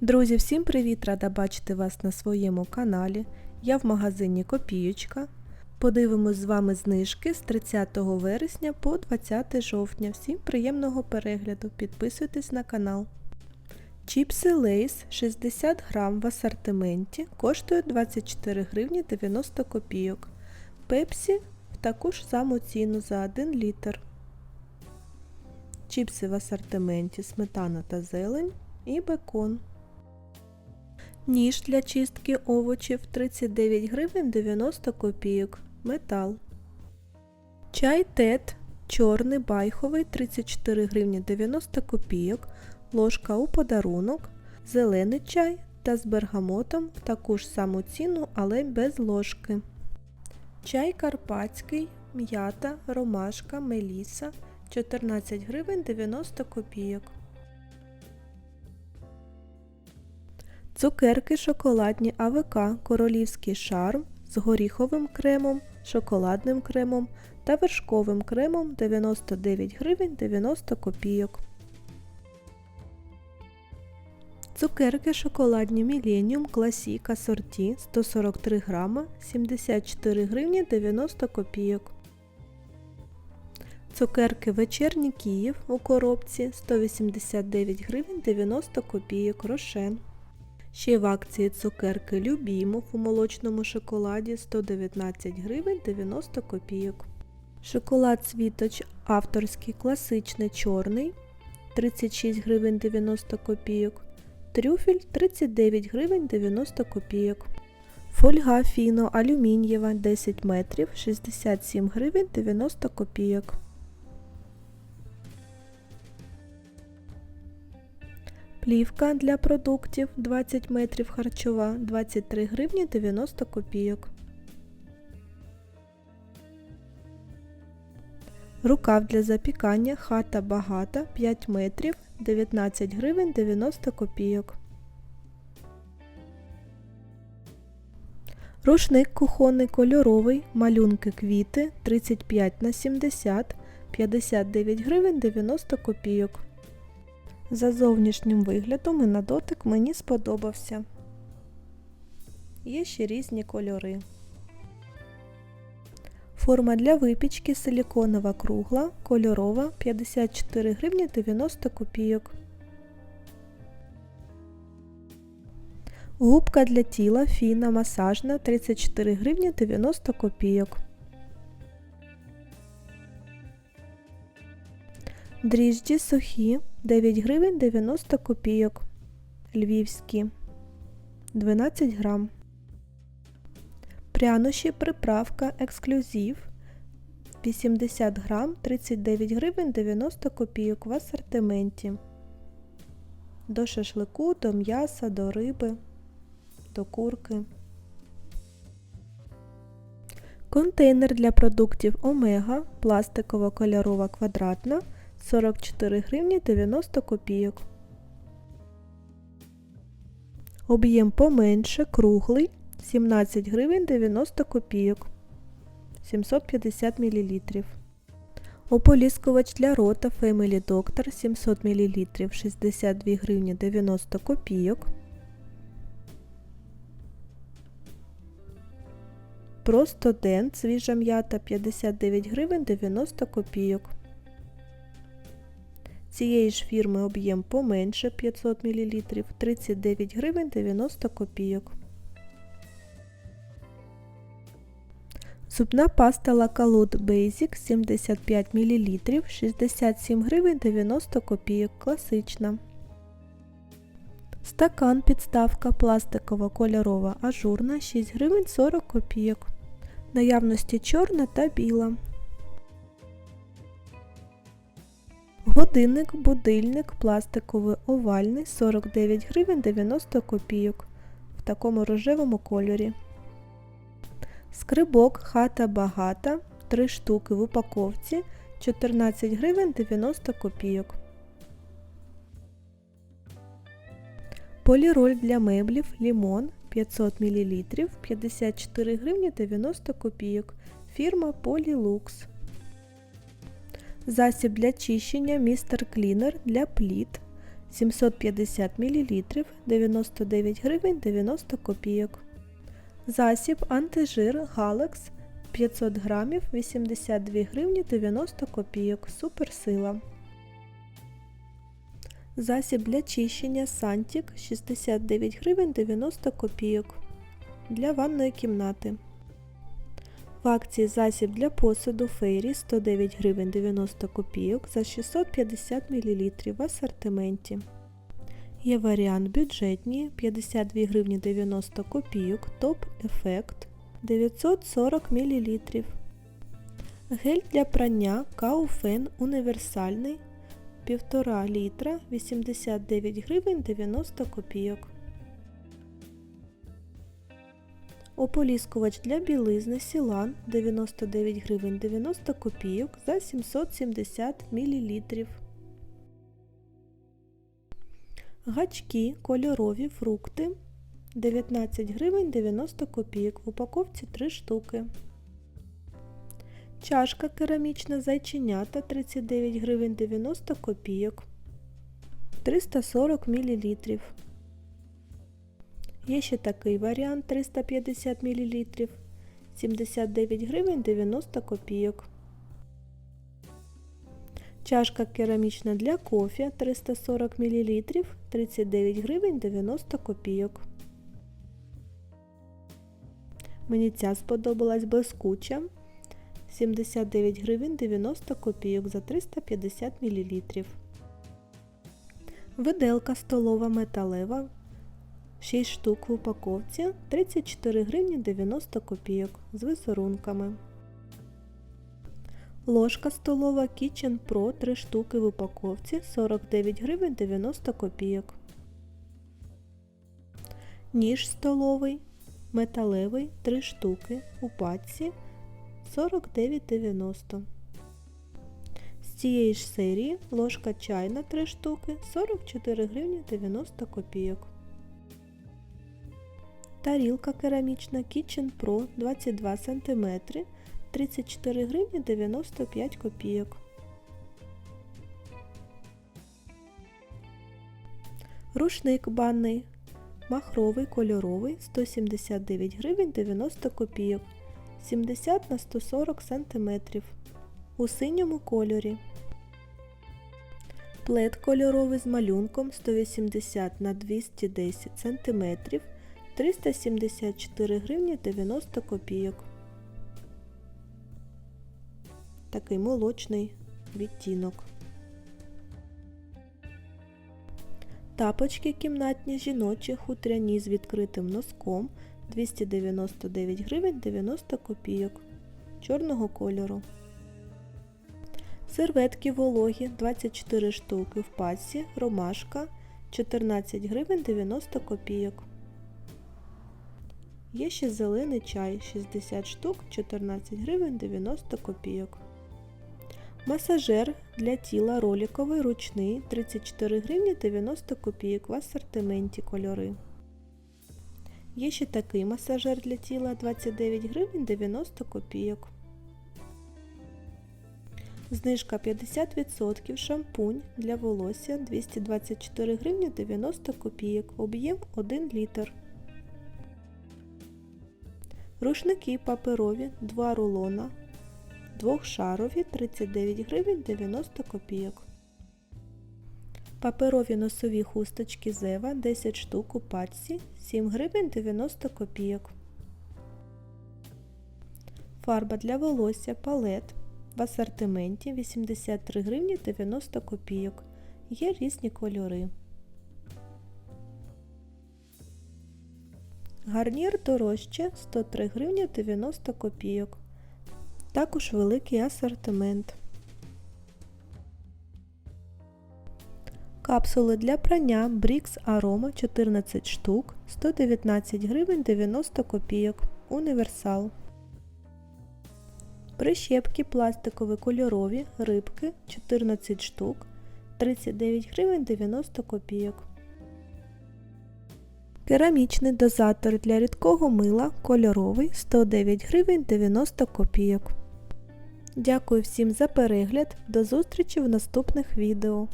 Друзі, всім привіт! Рада бачити вас на своєму каналі. Я в магазині Копієчка. Подивимось з вами знижки з 30 вересня по 20 жовтня. Всім приємного перегляду. Підписуйтесь на канал. Чіпси Лейс 60 грам в асортименті коштують 24 гривні 90 копійок. Пепсі в таку ж саму ціну за 1 літр. Чіпси в асортименті сметана та зелень і бекон. Ніж для чистки овочів 39 гривень 90 копійок. Метал. Чай тет чорний байховий 34 гривні 90 копійок. Ложка у подарунок. Зелений чай та з бергамотом в таку ж саму ціну, але без ложки. Чай карпатський, м'ята, ромашка, меліса 14 гривень 90 копійок. Цукерки шоколадні АВК Королівський шарм з горіховим кремом, шоколадним кремом та вершковим кремом 99 гривень 90 копійок. Цукерки шоколадні Millennium Classic асорті 143 грама 74 гривні 90 копійок. Цукерки Вечерній Київ у коробці 189 гривень 90 копійок Рошен. Ще в акції цукерки Любімов у молочному шоколаді 119 гривень 90 копійок. Шоколад Світоч авторський класичний чорний 36 гривень 90 копійок. Трюфель 39 гривень 90 копійок. Фольга фіно алюмінієва 10 метрів 67 гривень 90 копійок. Плівка для продуктів 20 метрів харчова 23 гривні 90 копійок. Рукав для запікання хата багата 5 метрів 19 гривень 90 копійок. Рушник кухонний кольоровий, малюнки квіти 35 на 70 59 гривень 90 копійок. За зовнішнім виглядом і на дотик мені сподобався. Є ще різні кольори. Форма для випічки силіконова кругла, кольорова 54 гривні 90 копійок. Губка для тіла фіна масажна 34 гривні 90 копійок. Дріжджі сухі 9 гривень 90 копійок. Львівські 12 грам. Прянощі приправка ексклюзив 80 грам 39 гривень 90 копійок в асортименті. До шашлику, до м'яса, до риби, до курки. Контейнер для продуктів Омега пластикова кольорова квадратна 44 гривні 90 копійок. Об'єм поменше, круглий 17 гривень 90 копійок 750 мл. Ополіскувач для рота Family Doctor 700 мл 62 гривні 90 копійок. Просто дент свіжа м'ята 59 гривень 90 копійок. Цієї ж фірми об'єм поменше 500 мл 39 гривень 90 копійок. Зубна паста Lacalot Basic 75 мл 67 гривень 90 копійок. Класична. Стакан підставка пластикова кольорова ажурна 6 гривень 40 копійок. Наявності чорна та біла. Годинник, будильник, пластиковий овальний 49 гривень 90 копійок в такому рожевому кольорі. Скрибок хата багата 3 штуки в упаковці 14 гривень 90 копійок. Поліроль для меблів лімон 500 мл 54 гривні 90 копійок. Фірма Polylux. Засіб для чищення Містер Клінер для пліт 750 мл 99 гривень 90 копійок. Засіб антижир Галекс 500 грамів 82 гривні 90 копійок. Суперсила. Засіб для чищення Сантік 69 гривень 90 копійок. Для ванної кімнати. В акції засіб для посуду Фейрі 109 гривень 90 копійок за 650 мл в асортименті. Є варіант бюджетні 52 гривні 90 копійок, топ ефект 940 мл. Гель для прання Кауфен універсальний 1,5 літра 89 гривень 90 копійок. Ополіскувач для білизни Сілан 99 гривень 90 копійок за 770 мл. Гачки кольорові фрукти 19 гривень 90 копійок. В упаковці 3 штуки. Чашка керамічна зайченята 39 гривень 90 копійок. 340 мл. Є ще такий варіант 350 мл 79 гривень 90 копійок. Чашка керамічна для кофе 340 мл 39 гривень 90 копійок. Мені ця сподобалась блискуча 79 гривень 90 копійок за 350 мл. Виделка столова металева 6 штук в упаковці 34 гривні 90 копійок з візерунками. Ложка столова Kitchen Pro 3 штуки в упаковці 49 гривень 90 копійок. Ніж столовий металевий 3 штуки у паці 49,90. З цієї ж серії ложка чайна 3 штуки 44 гривні 90 копійок. Тарілка керамічна Kitchen Pro 22 см 34 гривні 95 копійок. Рушник банний махровий кольоровий 179 гривень 90 копійок 70 на 140 см у синьому кольорі. Плед кольоровий з малюнком 180 на 210 см 374 гривні 90 копійок. Такий молочний відтінок. Тапочки кімнатні жіночі хутряні з відкритим носком 299 гривень 90 копійок чорного кольору. Серветки вологі 24 штуки в пасі, ромашка 14 гривень 90 копійок. Є ще зелений чай 60 штук 14 гривень 90 копійок. Масажер для тіла роликовий ручний 34 гривні 90 копійок в асортименті кольори. Є ще такий масажер для тіла 29 гривень 90 копійок. Знижка 50% шампунь для волосся 224 гривні 90 копійок. Об'єм 1 літр. Рушники паперові 2 рулона. Двохшарові 39 гривень 90 копійок. Паперові носові хусточки Зева 10 штук у пачці 7 гривень 90 копійок. Фарба для волосся палет в асортименті 83 гривні 90 копійок. Є різні кольори. Гарнір дорожче 103 гривні 90 копійок. Також великий асортимент. Капсули для прання Brix Aroma 14 штук 119 гривень 90 копійок. Універсал. Прищепки пластикові кольорові рибки 14 штук 39 гривень 90 копійок. Керамічний дозатор для рідкого мила кольоровий 109 гривень 90 копійок. Дякую всім за перегляд. До зустрічі в наступних відео.